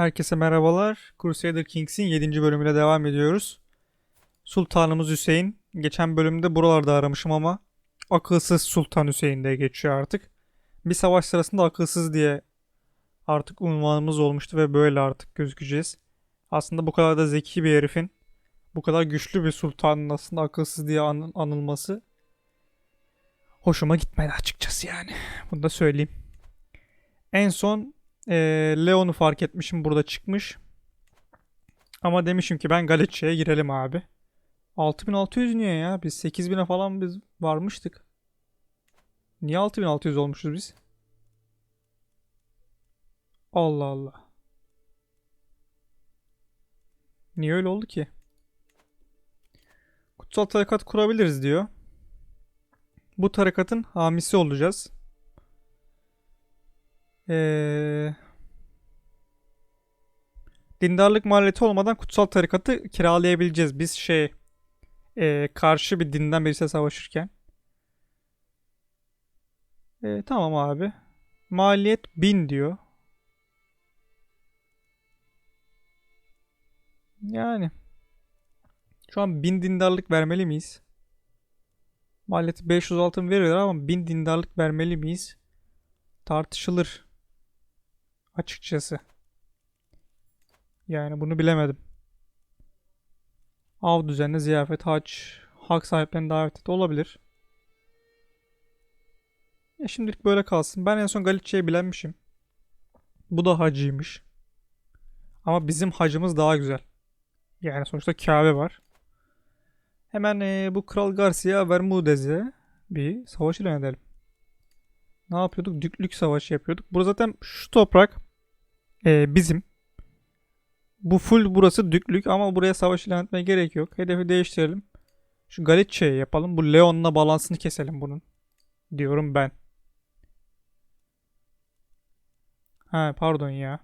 Herkese merhabalar. Crusader Kings'in 7. bölümüyle devam ediyoruz. Sultanımız Hüseyin. Geçen bölümde buralarda aramışım ama akılsız Sultan Hüseyin diye geçiyor artık. Bir savaş sırasında akılsız diye artık unvanımız olmuştu ve böyle artık gözükeceğiz. Aslında bu kadar da zeki bir herifin, bu kadar güçlü bir sultanın aslında akılsız diye an- anılması hoşuma gitmedi açıkçası yani. Bunu da söyleyeyim. En son ee, Leon'u fark etmişim burada çıkmış. Ama demişim ki ben Galicia'ya girelim abi. 6600 niye ya? Biz 8000'e falan biz varmıştık. Niye 6600 olmuşuz biz? Allah Allah. Niye öyle oldu ki? Kutsal tarikat kurabiliriz diyor. Bu tarikatın hamisi olacağız. Ee, dindarlık maliyeti olmadan kutsal tarikatı kiralayabileceğiz. Biz şey ee, karşı bir dinden birisiyle savaşırken. Ee, tamam abi. Maliyet 1000 diyor. Yani. Şu an 1000 dindarlık vermeli miyiz? Maliyeti 500 altın veriyorlar ama 1000 dindarlık vermeli miyiz? Tartışılır. Açıkçası. Yani bunu bilemedim. Av düzenli ziyafet, haç, hak sahiplerini davet et olabilir. Ya şimdilik böyle kalsın. Ben en son Galicia'yı bilenmişim. Bu da hacıymış. Ama bizim hacımız daha güzel. Yani sonuçta Kabe var. Hemen eee, bu Kral Garcia Bermudez'e bir savaş ilan edelim. Ne yapıyorduk? Düklük savaşı yapıyorduk. Burada zaten şu toprak eee, bizim. Bu full burası düklük ama buraya savaş ilan etmeye gerek yok. Hedefi değiştirelim. Şu Galicia'yı yapalım. Bu Leon'la balansını keselim bunun. Diyorum ben. Ha pardon ya.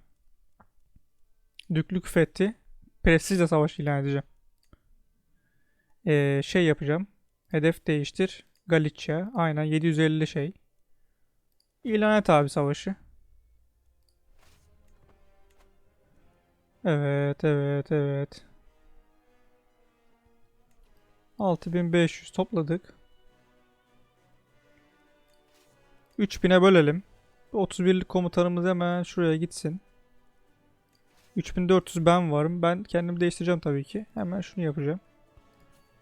Düklük fethi. Prestijle savaş ilan edeceğim. Ee, şey yapacağım. Hedef değiştir. Galicia. Aynen 750 şey. İlan et abi savaşı. Evet, evet, evet. 6500 topladık. 3000'e bölelim. 31'lik komutanımız hemen şuraya gitsin. 3400 ben varım. Ben kendimi değiştireceğim tabii ki. Hemen şunu yapacağım.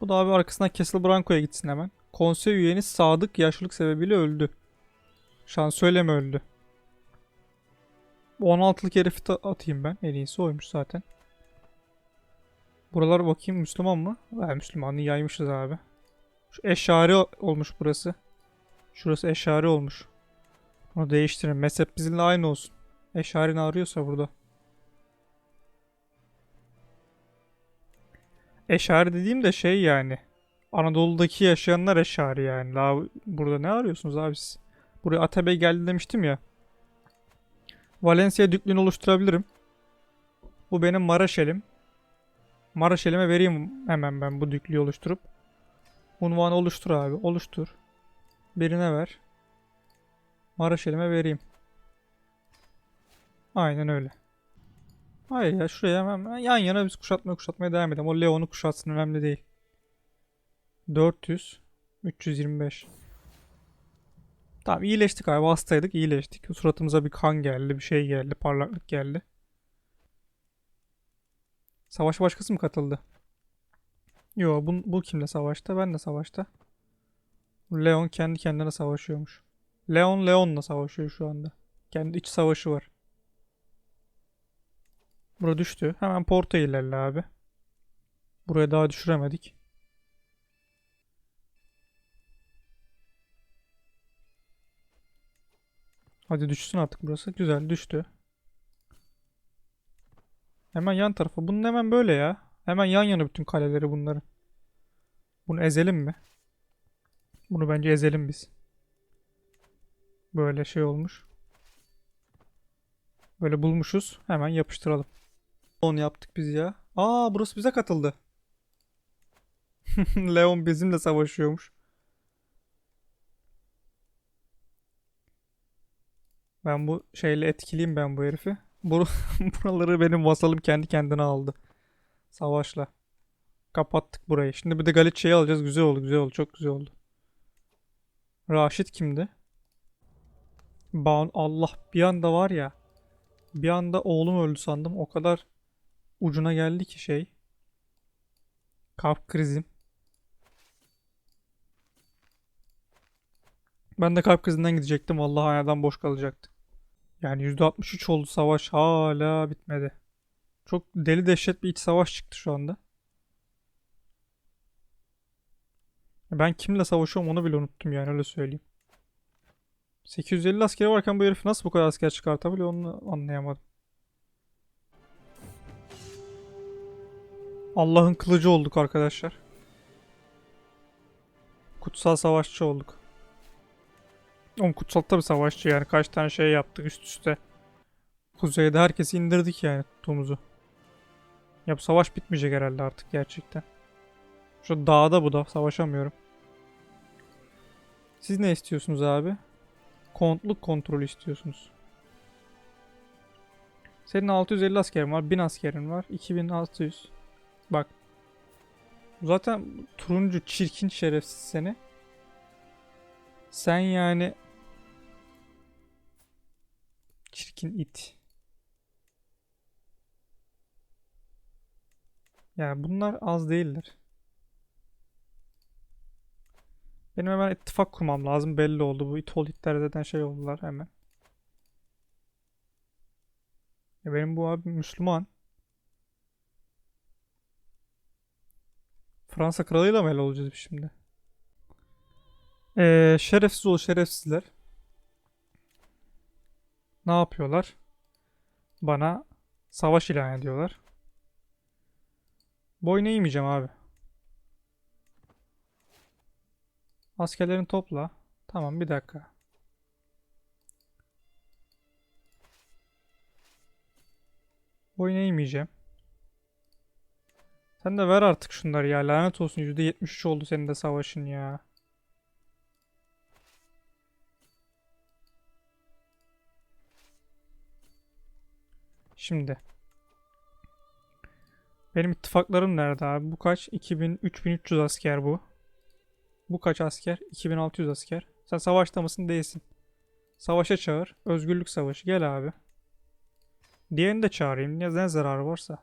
Bu da abi arkasından Castle Branco'ya gitsin hemen. Konsey üyeniz Sadık yaşlılık sebebiyle öldü. Şansölye mi öldü? Bu 16'lık herifi ta- atayım ben. En iyisi oymuş zaten. Buralar bakayım Müslüman mı? Ha, Müslümanlığı yaymışız abi. Şu eşari olmuş burası. Şurası eşari olmuş. Bunu değiştirin. Mezhep bizimle aynı olsun. Eşari ne arıyorsa burada. Eşari dediğim de şey yani. Anadolu'daki yaşayanlar eşari yani. Daha burada ne arıyorsunuz abi siz? Buraya Atabey geldi demiştim ya. Valencia düklüğünü oluşturabilirim. Bu benim Maraşelim. Maraşelime vereyim hemen ben bu düklüğü oluşturup. Unvanı oluştur abi. Oluştur. Birine ver. Maraşelime vereyim. Aynen öyle. Hayır ya şuraya hemen yan yana biz kuşatmaya kuşatmaya devam edelim. O Leon'u kuşatsın önemli değil. 400 325 Tamam iyileştik abi hastaydık iyileştik. Suratımıza bir kan geldi bir şey geldi parlaklık geldi. Savaşa başkası mı katıldı? Yo bu, bu kimle savaşta? Ben de savaşta. Leon kendi kendine savaşıyormuş. Leon Leon'la savaşıyor şu anda. Kendi iç savaşı var. Bura düştü. Hemen porta ilerle abi. Buraya daha düşüremedik. Hadi düşsün artık burası. Güzel düştü. Hemen yan tarafa. Bunun hemen böyle ya. Hemen yan yana bütün kaleleri bunların. Bunu ezelim mi? Bunu bence ezelim biz. Böyle şey olmuş. Böyle bulmuşuz. Hemen yapıştıralım. Onu yaptık biz ya. Aa burası bize katıldı. Leon bizimle savaşıyormuş. Ben bu şeyle etkileyeyim ben bu herifi. Bur buraları benim vasalım kendi kendine aldı. Savaşla. Kapattık burayı. Şimdi bir de Galicia'yı alacağız. Güzel oldu, güzel oldu. Çok güzel oldu. Raşit kimdi? Ban Allah bir anda var ya. Bir anda oğlum öldü sandım. O kadar ucuna geldi ki şey. Kalp krizim. Ben de kalp krizinden gidecektim. Vallahi hayatdan boş kalacaktı. Yani %63 oldu savaş. Hala bitmedi. Çok deli dehşet bir iç savaş çıktı şu anda. Ben kimle savaşıyorum onu bile unuttum yani öyle söyleyeyim. 850 askeri varken bu herif nasıl bu kadar asker çıkartabiliyor onu anlayamadım. Allah'ın kılıcı olduk arkadaşlar. Kutsal savaşçı olduk. Oğlum kutsal tabi savaşçı yani kaç tane şey yaptık üst üste. Kuzeyde herkesi indirdik yani tuttuğumuzu. Ya bu savaş bitmeyecek herhalde artık gerçekten. Şu dağda bu da savaşamıyorum. Siz ne istiyorsunuz abi? Kontluk kontrolü istiyorsunuz. Senin 650 askerin var, 1000 askerin var, 2600. Bak. Zaten turuncu çirkin şerefsiz seni. Sen yani çirkin it. Yani bunlar az değildir. Benim hemen ittifak kurmam lazım. Belli oldu. Bu itol itler zaten şey oldular hemen. E benim bu abi Müslüman. Fransa kralıyla mı el olacağız şimdi? Ee, şerefsiz ol şerefsizler. Ne yapıyorlar? Bana savaş ilan ediyorlar. Boyun eğmeyeceğim abi. Askerlerini topla. Tamam bir dakika. Boyun eğmeyeceğim. Sen de ver artık şunları ya. Lanet olsun %73 oldu senin de savaşın ya. Şimdi. Benim ittifaklarım nerede abi? Bu kaç? 2000, 3300 asker bu. Bu kaç asker? 2600 asker. Sen savaşta mısın? Değilsin. Savaşa çağır. Özgürlük savaşı. Gel abi. Diğerini de çağırayım. Ne, ne zararı varsa.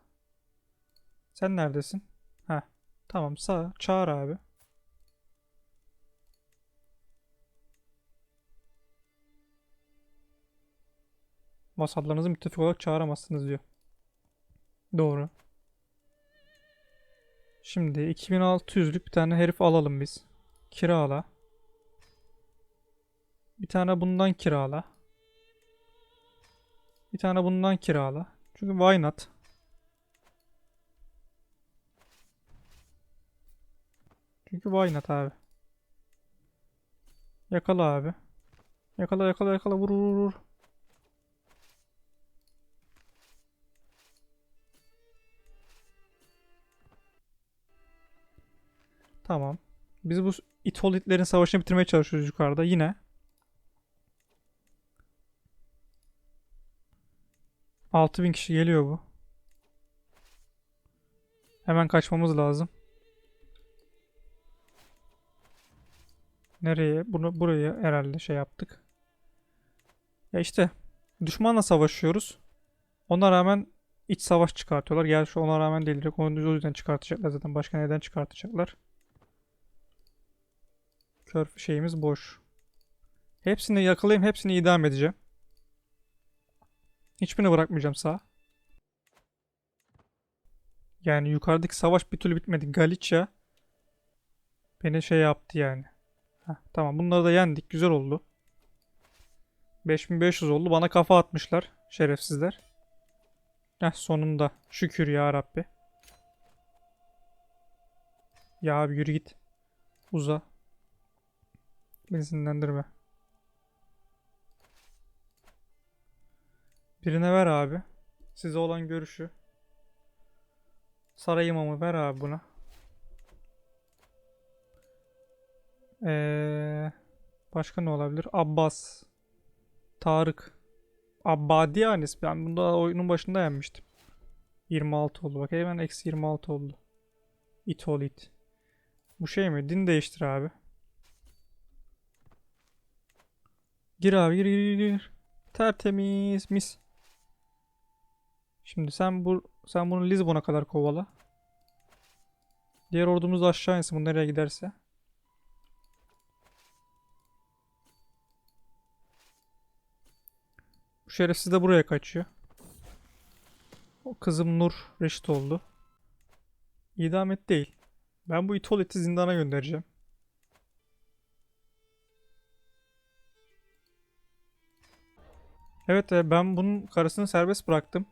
Sen neredesin? Ha. Tamam sağ. Çağır abi. Vasallarınızı müttefik olarak çağıramazsınız diyor. Doğru. Şimdi 2600'lük bir tane herif alalım biz. Kirala. Bir tane bundan kirala. Bir tane bundan kirala. Çünkü why not? Çünkü why not abi. Yakala abi. Yakala yakala yakala vur vur vur. Tamam. Biz bu İtolitlerin savaşını bitirmeye çalışıyoruz yukarıda yine. Altı bin kişi geliyor bu. Hemen kaçmamız lazım. Nereye? Bunu buraya herhalde şey yaptık. Ya işte düşmanla savaşıyoruz. Ona rağmen iç savaş çıkartıyorlar. Gerçi ona rağmen değil. Direkt onu yüzden çıkartacaklar zaten. Başka neden çıkartacaklar? Kör şeyimiz boş. Hepsini yakalayayım. Hepsini idam edeceğim. Hiçbirini bırakmayacağım sağ. Yani yukarıdaki savaş bir türlü bitmedi. Galicia beni şey yaptı yani. Heh, tamam bunları da yendik. Güzel oldu. 5500 oldu. Bana kafa atmışlar. Şerefsizler. Heh sonunda. Şükür ya Rabbi. Ya abi yürü git. Uza. Beni sinirlendirme. Birine ver abi. Size olan görüşü. Saray imamı ver abi buna. Ee, başka ne olabilir? Abbas. Tarık. Abadi Anis. Ben bunda oyunun başında yenmiştim. 26 oldu. Bak hemen eksi 26 oldu. It ol it. Bu şey mi? Din değiştir abi. Gir abi gir gir gir. Tertemiz mis. Şimdi sen bu sen bunu Lisbon'a kadar kovala. Diğer ordumuz aşağı insin bu nereye giderse. Bu şerefsiz de buraya kaçıyor. O kızım Nur reşit oldu. İdam et değil. Ben bu İtoleti zindana göndereceğim. Evet e, ben bunun karısını serbest bıraktım.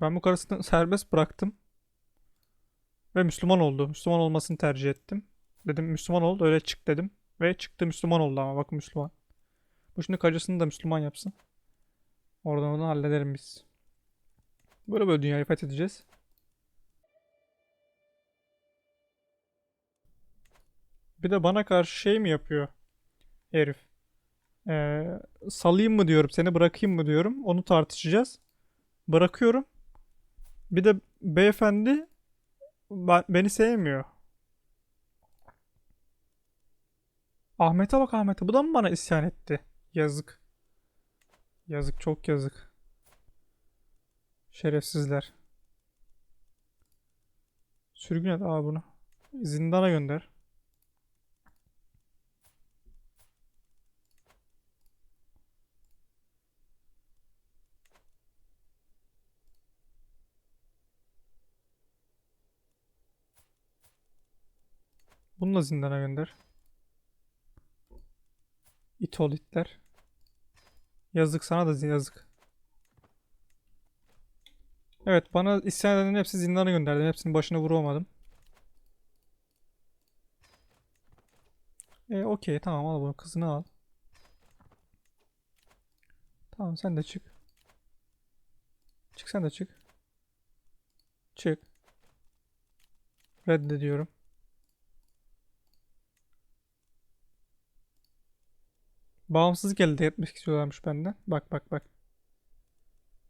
Ben bu karısını serbest bıraktım. Ve Müslüman oldu. Müslüman olmasını tercih ettim. Dedim Müslüman oldu öyle çık dedim. Ve çıktı Müslüman oldu ama bakın Müslüman. Bu şimdi kocasını da Müslüman yapsın. Oradan onu hallederim biz. Böyle böyle dünyayı fethedeceğiz. Bir de bana karşı şey mi yapıyor herif? Ee, salayım mı diyorum, seni bırakayım mı diyorum. Onu tartışacağız. Bırakıyorum. Bir de beyefendi ben- beni sevmiyor. Ahmet'e bak Ahmet'e. Bu da mı bana isyan etti? Yazık. Yazık çok yazık. Şerefsizler. Sürgün et abi bunu. Zindana gönder. Bunu da zindana gönder. İtol itler. Yazık sana da yazık. Evet bana isyan edenin hepsi zindana gönderdim. Hepsinin başına vuramadım. E okey tamam al bunu kızını al. Tamam sen de çık. Çık sen de çık. Çık. Reddediyorum. Bağımsızlık elde etmek istiyorlarmış benden. Bak bak bak.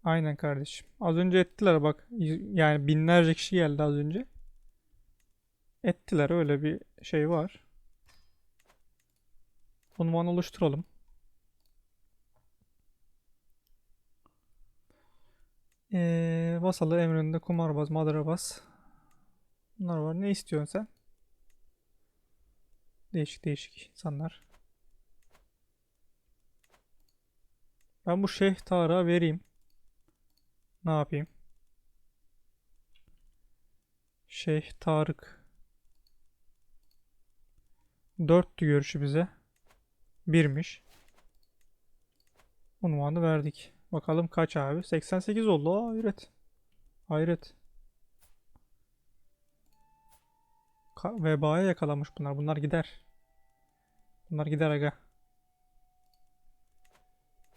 Aynen kardeşim. Az önce ettiler bak. Yani binlerce kişi geldi az önce. Ettiler öyle bir şey var. Unvan oluşturalım. Ee, vasalı emrinde kumarbaz, madrabaz. Bunlar var. Ne istiyorsun sen? Değişik değişik insanlar. Ben bu Şeyh Tarık'a vereyim. Ne yapayım? Şeyh Tarık. Dörttü görüşü bize. Birmiş. Unvanı verdik. Bakalım kaç abi? 88 oldu. Aa, hayret. Hayret. Ka- vebaya yakalamış bunlar. Bunlar gider. Bunlar gider aga.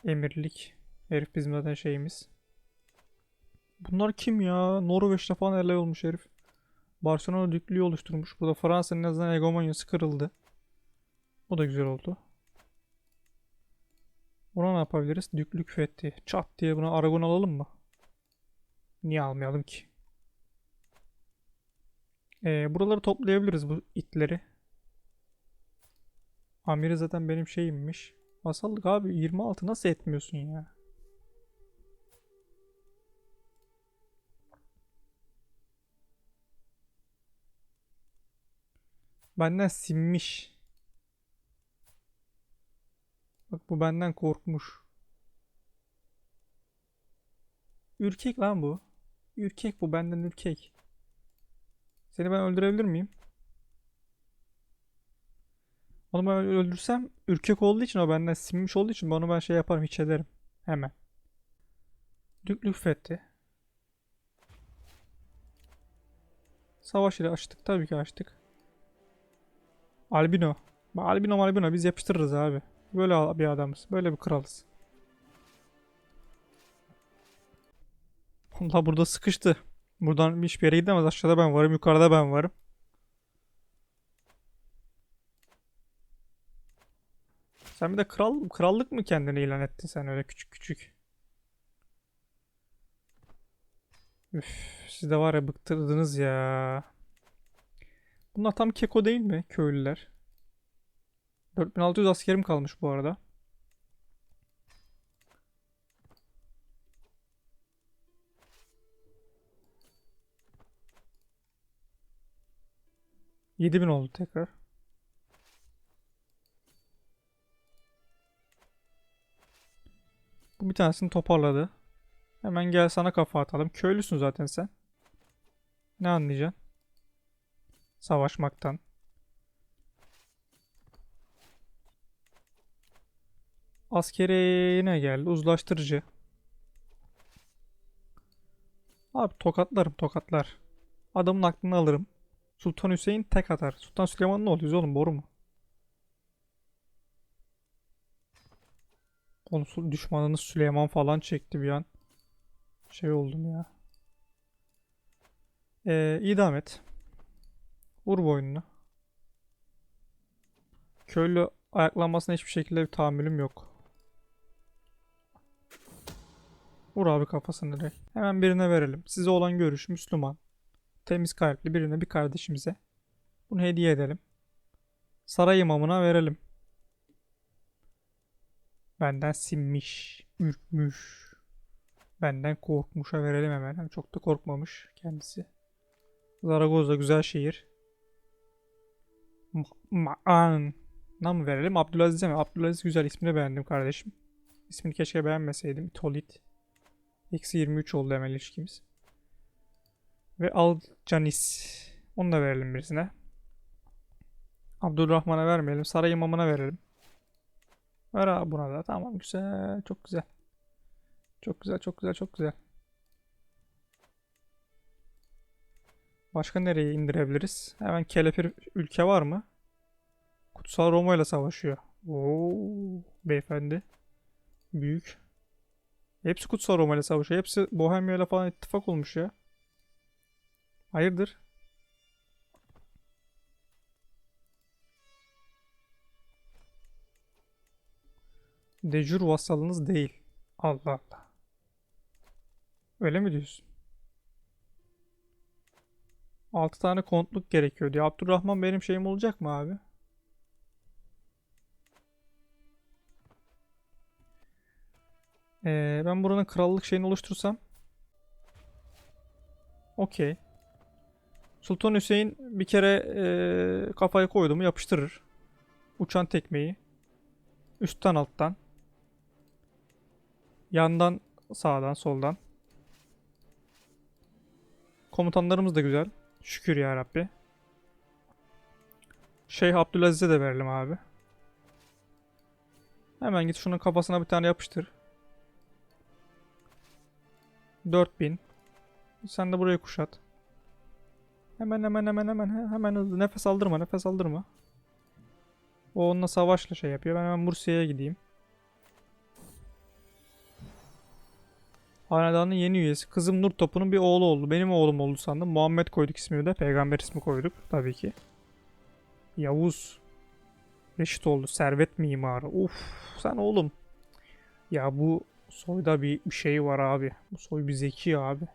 Emirlik. Herif bizim zaten şeyimiz. Bunlar kim ya? Norveç'te falan ele olmuş herif. Barcelona düklüğü oluşturmuş. Burada Fransa'nın en azından egomanyası kırıldı. Bu da güzel oldu. Buna ne yapabiliriz? Düklük fethi. Çat diye buna Aragon alalım mı? Niye almayalım ki? Ee, buraları toplayabiliriz bu itleri. Amiri zaten benim şeyimmiş. Vasallık abi 26 nasıl etmiyorsun ya? Benden sinmiş. Bak bu benden korkmuş. Ürkek lan bu. Ürkek bu benden ürkek. Seni ben öldürebilir miyim? Onu ben öldürsem ürkek olduğu için o benden sinmiş olduğu için onu ben şey yaparım hiç ederim. Hemen. Düklük fethi. Savaş ile açtık tabii ki açtık. Albino. Albino albino biz yapıştırırız abi. Böyle bir adamız. Böyle bir kralız. Allah burada sıkıştı. Buradan hiçbir yere gidemez. Aşağıda ben varım. Yukarıda ben varım. Sen bir de kral krallık mı kendini ilan ettin sen öyle küçük küçük? Üf, siz de var ya bıktırdınız ya. Bunlar tam keko değil mi köylüler? 4600 askerim kalmış bu arada. Yedi bin oldu tekrar. Bir tanesini toparladı. Hemen gel sana kafa atalım. Köylüsün zaten sen. Ne anlayacaksın? Savaşmaktan. Askeri yine geldi. Uzlaştırıcı. Abi tokatlarım tokatlar. Adamın aklını alırım. Sultan Hüseyin tek atar. Sultan Süleyman ne oluyoruz oğlum boru mu? Konsul düşmanınız Süleyman falan çekti bir an. Şey oldum ya. Ee, idam et. Vur boynunu. Köylü ayaklanmasına hiçbir şekilde bir tahammülüm yok. Vur abi kafasını direkt. Hemen birine verelim. Size olan görüş Müslüman. Temiz kalpli birine bir kardeşimize. Bunu hediye edelim. Saray imamına verelim. Benden sinmiş, ürkmüş. Benden korkmuşa verelim hemen. Hem çok da korkmamış kendisi. Zaragoza güzel şehir. Ma'an. mı verelim? Abdülaziz'e mi? Abdülaziz güzel ismini beğendim kardeşim. İsmini keşke beğenmeseydim. Tolit. Eksi 23 oldu hemen ilişkimiz. Ve Alcanis. Onu da verelim birisine. Abdülrahman'a vermeyelim. Saray imamına verelim. Abi buna da. Tamam güzel. Çok güzel. Çok güzel, çok güzel, çok güzel. Başka nereye indirebiliriz? Hemen kelepir ülke var mı? Kutsal Roma ile savaşıyor. Oo, beyefendi. Büyük. Hepsi Kutsal Roma ile savaşıyor. Hepsi Bohemia ile falan ittifak olmuş ya. Hayırdır? Dejur vasalınız değil. Allah Allah. Öyle mi diyorsun? 6 tane kontluk gerekiyor diyor. Abdurrahman benim şeyim olacak mı abi? Ee, ben buranın krallık şeyini oluştursam. Okey. Sultan Hüseyin bir kere ee, kafayı koydu mu yapıştırır. Uçan tekmeyi. Üstten alttan. Yandan, sağdan, soldan. Komutanlarımız da güzel. Şükür ya Rabbi. Şeyh Abdülaziz'e de verelim abi. Hemen git şunun kafasına bir tane yapıştır. 4000. Sen de burayı kuşat. Hemen hemen hemen hemen hemen hızlı nefes aldırma nefes aldırma. O onunla savaşla şey yapıyor. Ben hemen Mursiye'ye gideyim. Hanedanın yeni üyesi. Kızım Nur Topu'nun bir oğlu oldu. Benim oğlum oldu sandım. Muhammed koyduk ismini de. Peygamber ismi koyduk tabii ki. Yavuz. Reşit oldu. Servet mimarı. Uf sen oğlum. Ya bu soyda bir şey var abi. Bu soy bir zeki abi.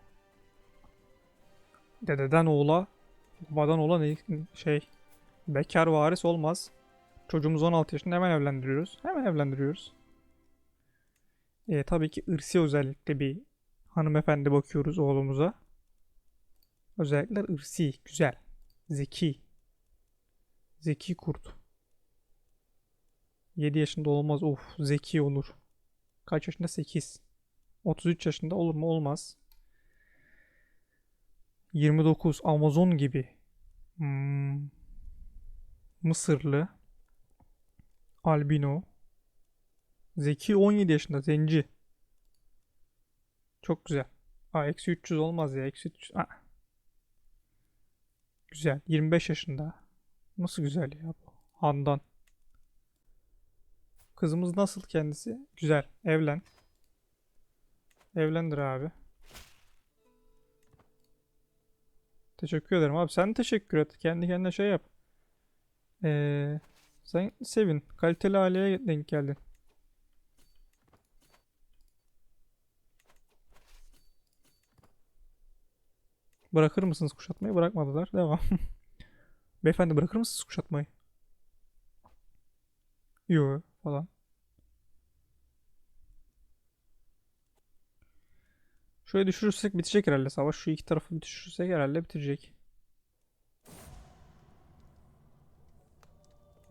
Dededen oğula, babadan oğla ne şey bekar varis olmaz. Çocuğumuz 16 yaşında hemen evlendiriyoruz. Hemen evlendiriyoruz. E, tabii ki ırsi özellikle bir hanımefendi bakıyoruz oğlumuza. Özellikler ırsi, güzel, zeki. Zeki kurt. 7 yaşında olmaz. Of, zeki olur. Kaç yaşında? 8. 33 yaşında olur mu? Olmaz. 29. Amazon gibi. Hmm. Mısırlı. Albino. Zeki 17 yaşında. Zenci. Çok güzel. Aa eksi 300 olmaz ya. Eksi 300. Aa. Güzel. 25 yaşında. Nasıl güzel ya bu. Handan. Kızımız nasıl kendisi? Güzel. Evlen. Evlendir abi. Teşekkür ederim abi. Sen teşekkür et. Kendi kendine şey yap. Ee, Sen sevin. Kaliteli aileye denk geldin. Bırakır mısınız kuşatmayı? Bırakmadılar. Devam. Beyefendi bırakır mısınız kuşatmayı? Yo falan. Şöyle düşürürsek bitecek herhalde savaş. Şu iki tarafı düşürürsek herhalde bitecek.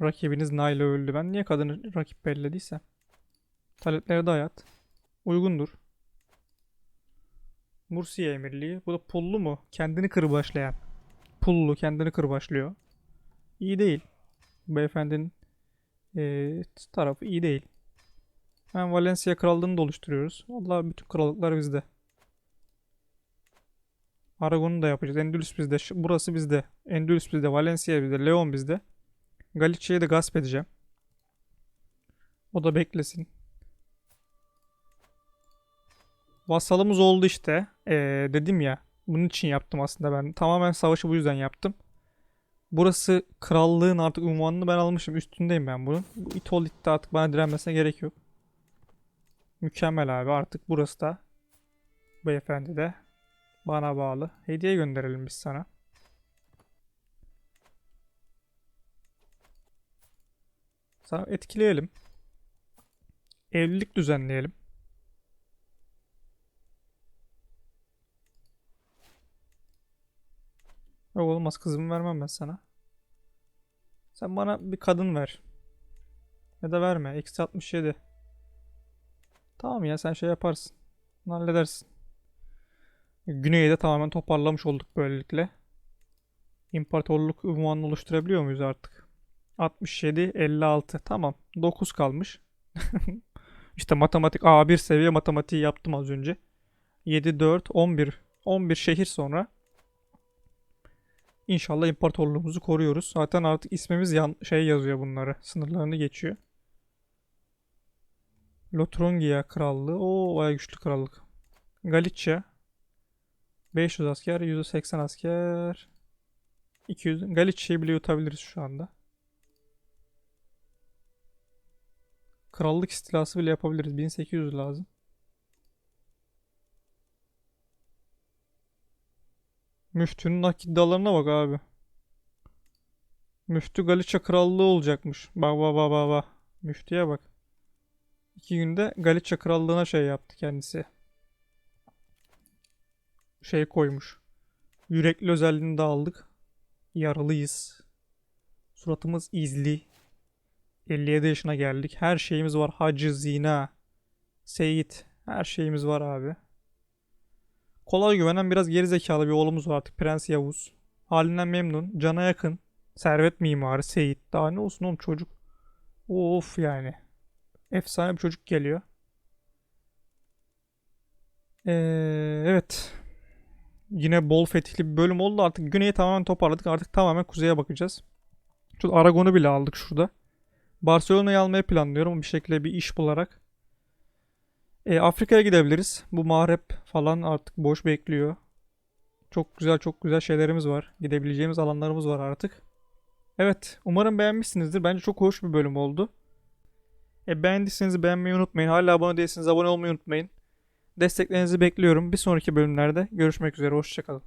Rakibiniz Nail'e öldü. Ben niye kadını rakip bellediysem. Talepleri de hayat. Uygundur. Mursiye emirliği. Bu da pullu mu? Kendini kırbaçlayan. Pullu kendini kırbaçlıyor. İyi değil. Beyefendinin eee, tarafı iyi değil. Hemen Valencia krallığını da oluşturuyoruz. Vallahi bütün krallıklar bizde. Aragon'u da yapacağız. Endülüs bizde. Burası bizde. Endülüs bizde. Valencia bizde. Leon bizde. Galicia'yı da gasp edeceğim. O da beklesin. Vasalımız oldu işte. Ee, dedim ya. Bunun için yaptım aslında ben. Tamamen savaşı bu yüzden yaptım. Burası krallığın artık unvanını ben almışım. Üstündeyim ben bunun. Bu İtol itti artık bana direnmesine gerek yok. Mükemmel abi. Artık burası da beyefendi de bana bağlı. Hediye gönderelim biz sana. Sana etkileyelim. Evlilik düzenleyelim. Yok olmaz kızımı vermem ben sana. Sen bana bir kadın ver. Ya da verme. Eksi 67. Tamam ya sen şey yaparsın. Bunu halledersin. Güney'i de tamamen toparlamış olduk böylelikle. İmparatorluk unvanını oluşturabiliyor muyuz artık? 67, 56. Tamam. 9 kalmış. işte matematik A1 seviye matematiği yaptım az önce. 7, 4, 11. 11 şehir sonra İnşallah imparatorluğumuzu koruyoruz. Zaten artık ismimiz yan şey yazıyor bunları. Sınırlarını geçiyor. Lotrongia krallığı. Oo bayağı güçlü krallık. Galicia. 500 asker, 180 asker. 200. Galicia'yı bile yutabiliriz şu anda. Krallık istilası bile yapabiliriz. 1800 lazım. Müftünün nakit dalarına bak abi. Müftü Galicia krallığı olacakmış. Bak bak bak bak bak. Müftüye bak. İki günde Galicia krallığına şey yaptı kendisi. Şey koymuş. Yürekli özelliğini de aldık. Yaralıyız. Suratımız izli. 57 yaşına geldik. Her şeyimiz var. Hacı, zina, Seyit. Her şeyimiz var abi. Kolay güvenen biraz gerizekalı bir oğlumuz var artık. Prens Yavuz. Halinden memnun. Cana yakın. Servet mimarı Seyit. Daha ne olsun oğlum çocuk. Of yani. Efsane bir çocuk geliyor. Ee, evet. Yine bol fetihli bir bölüm oldu. Artık güneyi tamamen toparladık. Artık tamamen kuzeye bakacağız. Şu Aragon'u bile aldık şurada. Barcelona'yı almayı planlıyorum bir şekilde bir iş bularak. E, Afrika'ya gidebiliriz. Bu Mağrep falan artık boş bekliyor. Çok güzel çok güzel şeylerimiz var. Gidebileceğimiz alanlarımız var artık. Evet umarım beğenmişsinizdir. Bence çok hoş bir bölüm oldu. E, beğendiyseniz beğenmeyi unutmayın. Hala abone değilseniz abone olmayı unutmayın. Desteklerinizi bekliyorum. Bir sonraki bölümlerde görüşmek üzere. Hoşçakalın.